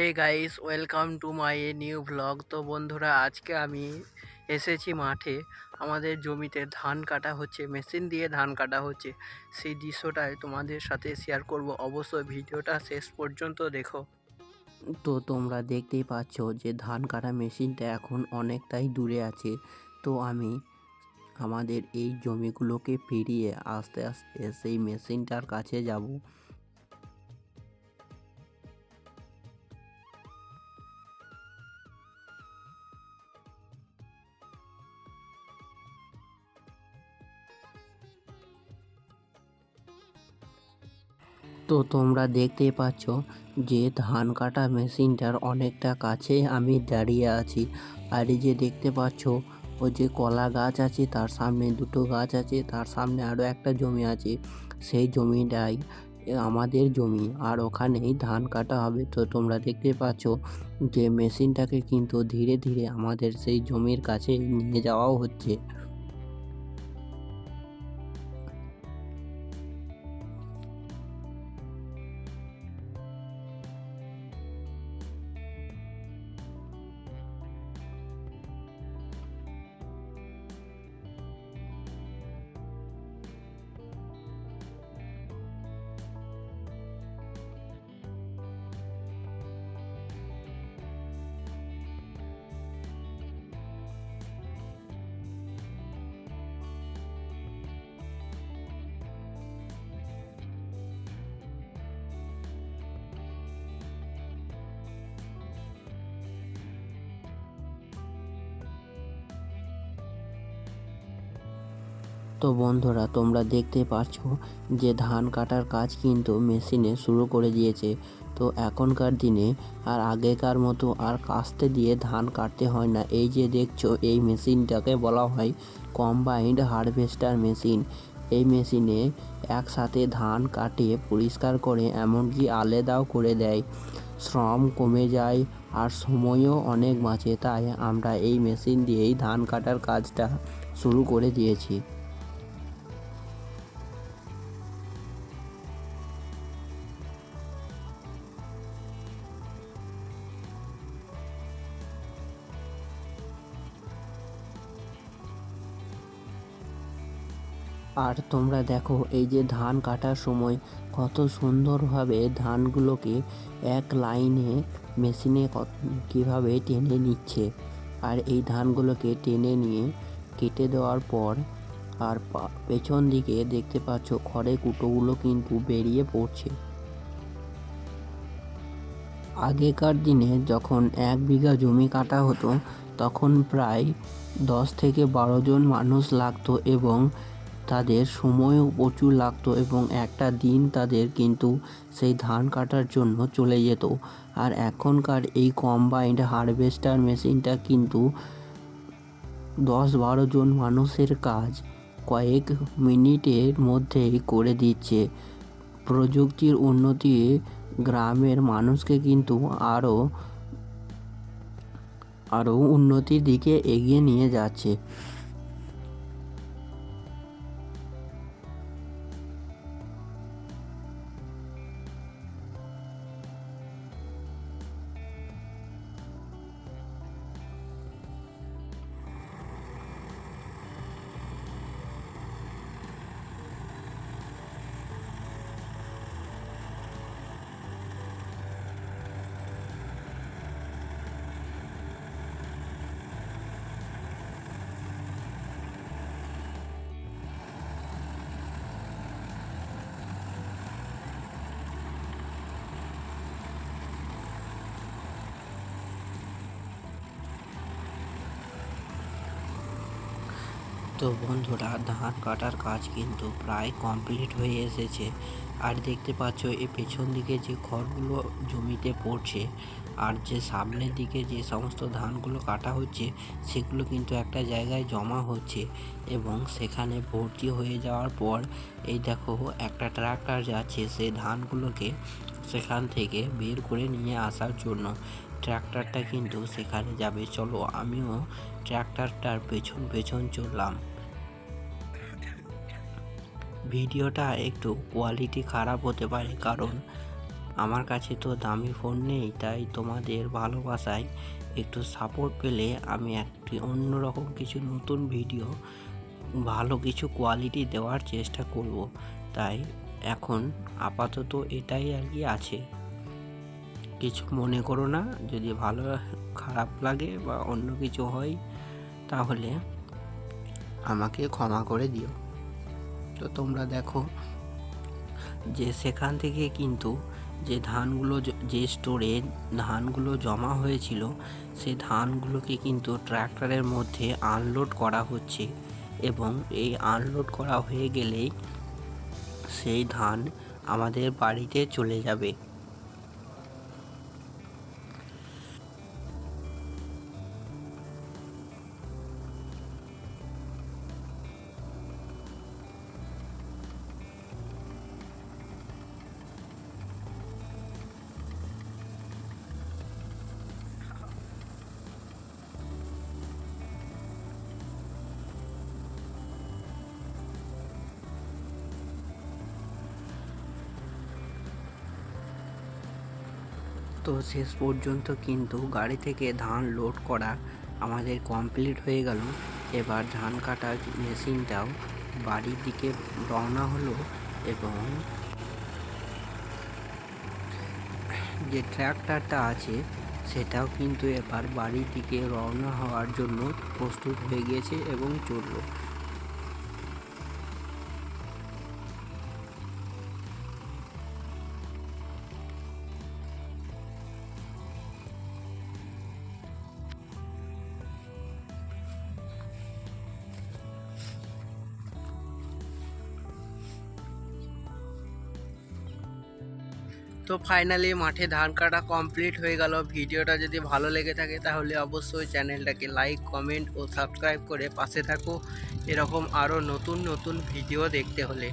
Hey guys welcome to my new blog তো বন্ধুরা, আজকে আমি এসেছি মাঠে। আমাদের জমিতে ধান কাটা হচ্ছে, মেশিন দিয়ে ধান কাটা হচ্ছে। সেই দৃশ্যটাই তোমাদের সাথে শেয়ার করব। অবশ্যই ভিডিওটা শেষ পর্যন্ত দেখো। তো তোমরা দেখতেই পাচ্ছ যে ধান কাটা মেশিনটা এখন অনেকটাই দূরে আছে। তো আমি আমাদের এই জমিগুলোকে পেরিয়ে আস্তে আস্তে সেই মেশিনটার কাছে যাব। তো তোমরা দেখতে পাচ্ছ যে ধান কাটা মেশিনটার অনেকটা কাছে আমি দাঁড়িয়ে আছি। আর এই যে দেখতে পাচ্ছ, ও যে কলা গাছ আছে, তার সামনে দুটো গাছ আছে, তার সামনে আরও একটা জমি আছে। সেই জমিটাই আমাদের জমি, আর ওখানেই ধান কাটা হবে। তো তোমরা দেখতে পাচ্ছ যে মেশিনটাকে কিন্তু ধীরে ধীরে আমাদের সেই জমির কাছে নিয়ে যাওয়াও হচ্ছে। তো বন্ধুরা, তোমরা দেখতে পাচ্ছ যে ধান কাটার কাজ কিন্তু মেশিনে শুরু করে দিয়েছে। তো এখনকার দিনে আর আগেকার মতো আর কাস্তে দিয়ে ধান কাটতে হয় না। এই যে দেখছ, এই মেশিনটাকে বলা হয় কম্বাইন্ড হারভেস্টার মেশিন। এই মেশিনে একসাথে ধান কাটে, পরিষ্কার করে, এমনকি আলাদাও করে দেয়। শ্রম কমে যায় আর সময়ও অনেক বাঁচে। তাই আমরা এই মেশিন দিয়েই ধান কাটার কাজটা শুরু করে দিয়েছি। আর তোমরা দেখো, এই যে ধান কাটার সময় কত সুন্দরভাবে ধানগুলোকে এক লাইনে মেশিনে কীভাবে টেনে নিচ্ছে। আর এই ধানগুলোকে টেনে নিয়ে কেটে দেওয়ার পর আর পেছন দিকে দেখতে পাচ্ছ খড়ে কুটোগুলো কিন্তু বেরিয়ে পড়ছে। আগেকার দিনে যখন এক বিঘা জমি কাটা হতো, তখন প্রায় দশ থেকে বারো জন মানুষ লাগতো এবং তাদের সময়ও প্রচুর লাগতো এবং একটা দিন তাদের কিন্তু সেই ধান কাটার জন্য চলে যেত। আর এখনকার এই কম্বাইন্ড হারভেস্টার মেশিনটা কিন্তু দশ বারো জন মানুষের কাজ কয়েক মিনিটের মধ্যেই করে দিচ্ছে। প্রযুক্তির উন্নতি গ্রামের মানুষকে কিন্তু আরও আরও উন্নতির দিকে এগিয়ে নিয়ে যাচ্ছে। তো বন্ধুরা, ধান কাটার কাজ কিন্তু প্রায় কমপ্লিট হয়ে এসেছে। আর দেখতে পাচ্ছ এই পেছন দিকে যে খড়গুলো জমিতে পড়ছে আর যে সামনের দিকে যে সমস্ত ধানগুলো কাটা হচ্ছে, সেগুলো কিন্তু একটা জায়গায় জমা হচ্ছে এবং সেখানে ভর্তি হয়ে যাওয়ার পর এই দেখো, একটা ট্রাক্টর যাচ্ছে, সে ধানগুলোকে সেখান থেকে বের করে নিয়ে আসার জন্য। ট্র্যাক্টরটা কিন্তু সেখানে যাবে। চলো, আমিও ট্র্যাক্টরটার পেছন পেছন চললাম। ভিডিওটা একটু কোয়ালিটি খারাপ হতে পারে কারণ আমার কাছে তো দামি ফোন নেই, তাই তোমাদের ভালোবাসায় একটু সাপোর্ট পেলে আমি একটি অন্যরকম কিছু নতুন ভিডিও ভালো কিছু কোয়ালিটি দেওয়ার চেষ্টা করব। তাই এখন আপাতত এটাই আর কি আছে। কিছু মনে করো না, যদি ভালো খারাপ লাগে বা অন্য কিছু হয়, তাহলে আমাকে ক্ষমা করে দিও। তো তোমরা দেখো যে সেখান থেকে কিন্তু যে ধানগুলো যে স্টোরে ধানগুলো জমা হয়েছিল সেই ধানগুলোকে কিন্তু ট্র্যাক্টরের মধ্যে আনলোড করা হচ্ছে এবং এই আনলোড করা হয়ে গেলেই সেই ধান আমাদের বাড়িতে চলে যাবে। তো শেষ পর্যন্ত কিন্তু গাড়ি থেকে ধান লোড করা আমাদের কমপ্লিট হয়ে গেল। এবার ধান কাটার মেশিনটাও বাড়ির দিকে রওনা হলো এবং যে ট্র্যাক্টরটা আছে, সেটাও কিন্তু এবার বাড়ির দিকে রওনা হওয়ার জন্য প্রস্তুত হয়ে গিয়েছে এবং চলল। তো ফাইনালি মাঠে ধান কাটা কমপ্লিট হয়ে গেল। ভিডিওটা যদি ভালো লেগে থাকে তাহলে অবশ্যই চ্যানেলটাকে লাইক কমেন্ট ও সাবস্ক্রাইব করে পাশে থাকো। এরকম আরও নতুন নতুন ভিডিও দেখতে হলে।